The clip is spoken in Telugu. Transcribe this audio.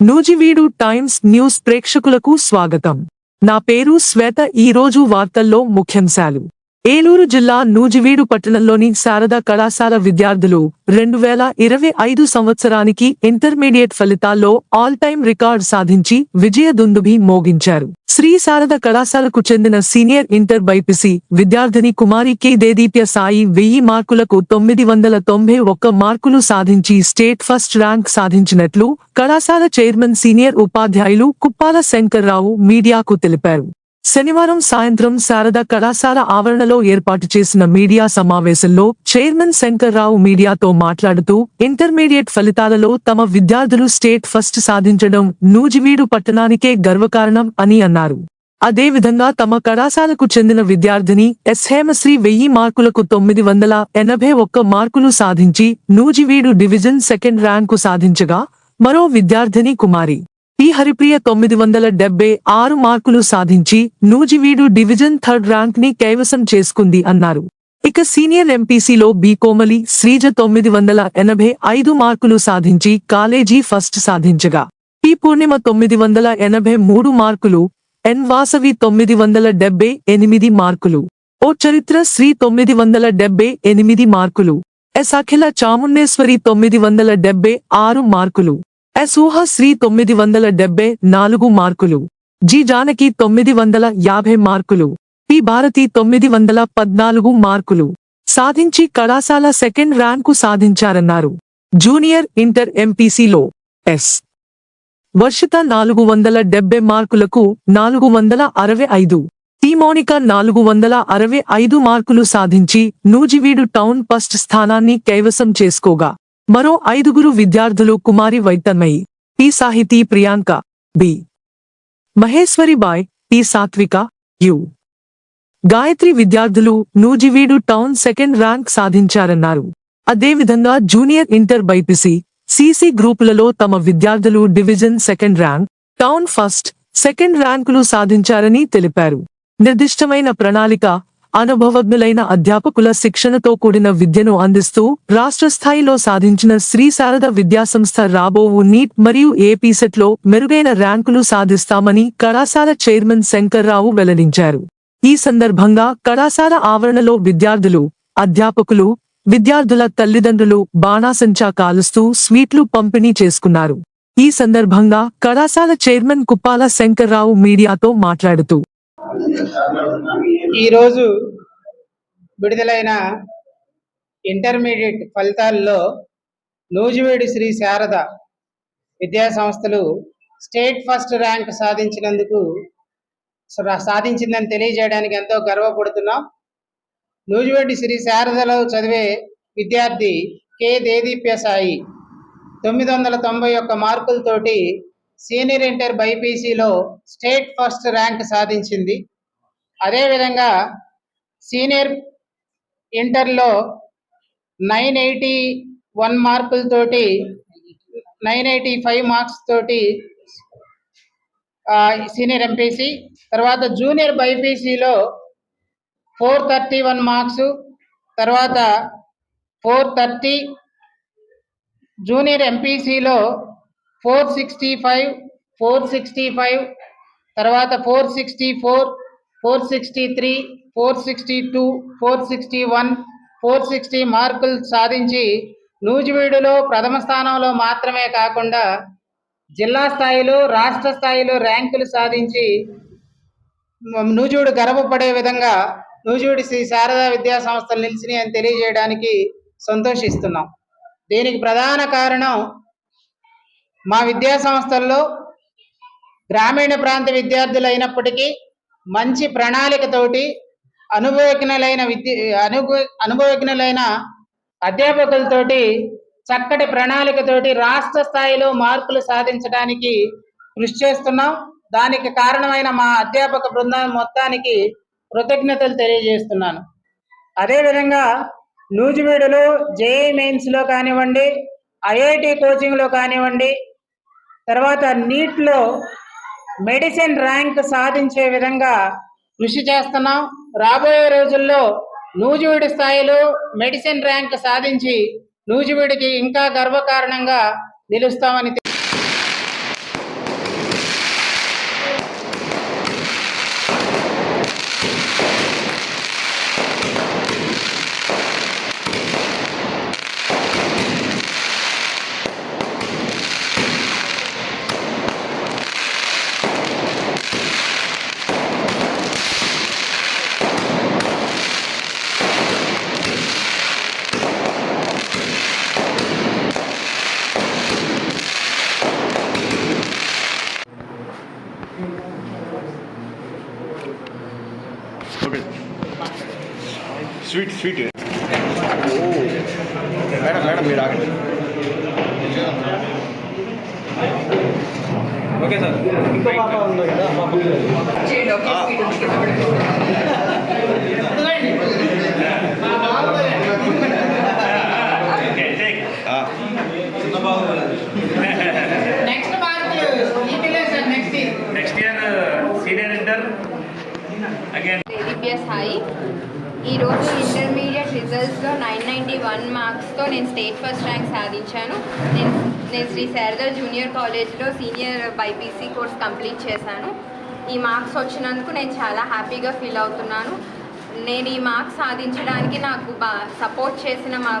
నూజివీడు టైమ్స్ న్యూస్ ప్రేక్షకులకు స్వాగతం. నా పేరు శ్వేత ఈ రోజు వార్తల్లో ముఖ్యాంశాలు. ఏలూరు జిల్లా నూజివీడు పట్టణంలోని శారద కళాశాల విద్యార్థులు రెండు వేల ఇరవై ఐదు సంవత్సరానికి ఇంటర్మీడియట్ ఫలితాల్లో ఆల్ టైమ్ రికార్డ్ సాధించి విజయ దుందుభి మోగించారు. శ్రీ శారద కళాశాలకు చెందిన సీనియర్ ఇంటర్ బైపిసి విద్యార్థిని కుమారి కె దేదీప్య సాయి వెయ్యి మార్కులకు తొమ్మిది వందల తొంభై ఒక్క మార్కులు సాధించి స్టేట్ ఫస్ట్ ర్యాంక్ సాధించినట్లు కళాశాల చైర్మన్ సీనియర్ ఉపాధ్యాయులు కుప్పాల శంకర్రావు మీడియాకు తెలిపారు. శనివారం సాయంత్రం శారద కళాశాల ఆవరణలో ఏర్పాటు చేసిన మీడియా సమావేశంలో చైర్మన్ శంకర్రావు మీడియాతో మాట్లాడుతూ ఇంటర్మీడియట్ ఫలితాలలో తమ విద్యార్థులు స్టేట్ ఫస్ట్ సాధించడం నూజివీడు పట్టణానికే గర్వకారణం అని అన్నారు. అదేవిధంగా తమ కళాశాలకు చెందిన విద్యార్థిని ఎస్ హేమశ్రీ వెయ్యి మార్కులకు తొమ్మిది వందల ఎనభై ఒక్క మార్కులు సాధించి నూజివీడు డివిజన్ సెకండ్ ర్యాంకు సాధించగా మరో విద్యార్థిని కుమారి. పి హరిప్రియ తొమ్మిది వందల డెబ్బై ఆరు మార్కులు సాధించి నూజివీడు డివిజన్ థర్డ్ ర్యాంక్ని కైవసం చేసుకుంది అన్నారు. ఇక సీనియర్ ఎంపీసీలో బి కోమలి శ్రీజ తొమ్మిది వందల ఎనభై ఐదు మార్కులు సాధించి కాలేజీ ఫస్ట్ సాధించగా. పి పూర్ణిమ తొమ్మిది వందల ఎనభై మూడు మార్కులు ఎన్ వాసవి తొమ్మిది వందల డెబ్బై ఎనిమిది మార్కులు ఓ చరిత్ర శ్రీ తొమ్మిది వందల డెబ్బై ఎనిమిది మార్కులు ఎస్ అఖిల చాముండేశ్వరి తొమ్మిది వందల డెబ్బై ఆరు మార్కులు ఎస్ శ్రీ తొమ్మిది వందల డెబ్బై నాలుగు మార్కులు. జి జానకి తొమ్మిది వందల యాభై మార్కులు. పి భారతి తొమ్మిది వందల పద్నాలుగు మార్కులు. సాధించి కళాశాల సెకండ్ ర్యాంకు సాధించారన్నారు. జూనియర్ ఇంటర్ ఎంపీసీలో ఎస్. వర్షిత నాలుగు వందల డెబ్బై మార్కులకు నాలుగు వందల అరవై ఐదు. టి నాలుగు వందల అరవై ఐదు మార్కులు సాధించి నూజివీడు టౌన్ ఫస్ట్ స్థానాన్ని కైవసం చేసుకోగా. మరో ఐదుగురు విద్యార్థులు కుమారి Vaitanmayi. P. Sahiti Priyanka. B. Maheshwari Bai. P. Satvika. U. Gayatri విద్యార్థులు నూజివీడు టౌన్ సెకండ్ ర్యాంక్ సాధించారన్నారు. అదేవిధంగా జూనియర్ ఇంటర్ బైపిసి సిసి గ్రూపులలో తమ విద్యార్థులు division second rank town first second ర్యాంకులు సాధించారని తెలిపారు. నిర్దిష్టమైన ప్రణాళిక అనుభవజ్ఞులైన అధ్యాపకుల శిక్షణతో కూడిన విద్యను అందిస్తూ రాష్ట్ర స్థాయిలో సాధించిన శ్రీ శారద విద్యాసంస్థ రాబోవు నీట్ మరియు ఏపీసెట్లో మెరుగైన ర్యాంకులు సాధిస్తామని కళాశాల చైర్మన్ శంకర్రావు వెల్లడించారు. ఈ సందర్భంగా కళాశాల ఆవరణలో విద్యార్థులు అధ్యాపకులు విద్యార్థుల తల్లిదండ్రులు బాణాసంచా కాలుస్తూ స్వీట్లు పంపిణీ చేసుకున్నారు. ఈ సందర్భంగా కళాశాల చైర్మన్ కుప్పాల శంకర్రావు మీడియాతో మాట్లాడుతూ ఈరోజు విడుదలైన ఇంటర్మీడియట్ ఫలితాల్లో నూజివేడి శ్రీ శారద విద్యాసంస్థలు స్టేట్ ఫస్ట్ ర్యాంక్ సాధించినందుకు సాధించిందని తెలియజేయడానికి ఎంతో గర్వపడుతున్నాం. నూజివేడి శ్రీ శారదలో చదివే విద్యార్థి కె. దేదీప్య సాయి తొమ్మిది వందల తొంభై ఒక్క మార్కులతోటి సీనియర్ ఇంటర్ బైపీసీలో స్టేట్ ఫస్ట్ ర్యాంక్ సాధించింది. అదేవిధంగా సీనియర్ ఇంటర్లో నైన్ ఎయిటీ వన్ మార్కులతోటి నైన్ ఎయిటీ ఫైవ్ మార్క్స్ తోటి సీనియర్ ఎంపీసీ తర్వాత జూనియర్ బైపీసీలో ఫోర్ థర్టీ వన్ మార్క్స్ తర్వాత four thirty junior ఎంపీసీలో four sixty five four sixty five తర్వాత four sixty four four sixty three four sixty two four sixty one four sixty మార్కులు సాధించి నూజివీడులో ప్రథమ స్థానంలో మాత్రమే కాకుండా జిల్లా స్థాయిలో రాష్ట్ర స్థాయిలో ర్యాంకులు సాధించి మ- నూజివీడు గర్వపడే విధంగా నూజివీడు శ్రీ శారదా విద్యా సంస్థలు నిలిచినాయి అని తెలియజేయడానికి సంతోషిస్తున్నాం. దీనికి ప్రధాన కారణం మా విద్యా సంస్థల్లో గ్రామీణ ప్రాంత విద్యార్థులు అయినప్పటికీ మంచి ప్రణాళికతోటి అనుభవజ్ఞులైన విద్య అనుభవ అనుభవజ్ఞులైన అధ్యాపకులతోటి చక్కటి ప్రణాళికతోటి రాష్ట్ర స్థాయిలో మార్కులు సాధించడానికి కృషి చేస్తున్నాం. దానికి కారణమైన మా అధ్యాపక బృందం మొత్తానికి కృతజ్ఞతలు తెలియజేస్తున్నాను. అదేవిధంగా నూజివీడులో జేఈ మెయిన్స్లో కానివ్వండి ఐఐటి కోచింగ్లో కానివ్వండి తర్వాత నీట్లో మెడిసిన్ ర్యాంక్ సాధించే విధంగా కృషి చేస్తున్నాం. రాబోయే రోజుల్లో నూజివీడు స్థాయిలో మెడిసిన్ ర్యాంక్ సాధించి నూజివీడికి ఇంకా గర్వకారణంగా నిలుస్తామని okay sweet sweet madam madam మీరు ఆగండి okay sir again Dedeepya Sai ఈరోజు ఇంటర్మీడియట్ రిజల్ట్స్లో నైన్ నైంటీ వన్ మార్క్స్తో నేను స్టేట్ ఫస్ట్ ర్యాంక్ సాధించాను. నేను నేను శ్రీ శారదా జూనియర్ కాలేజ్లో సీనియర్ బైపీసీ కోర్స్ కంప్లీట్ చేశాను. ఈ మార్క్స్ వచ్చినందుకు నేను చాలా హ్యాపీగా ఫీల్ అవుతున్నాను. నేను ఈ మార్క్స్ సాధించడానికి నాకు బా సపోర్ట్ చేసిన మా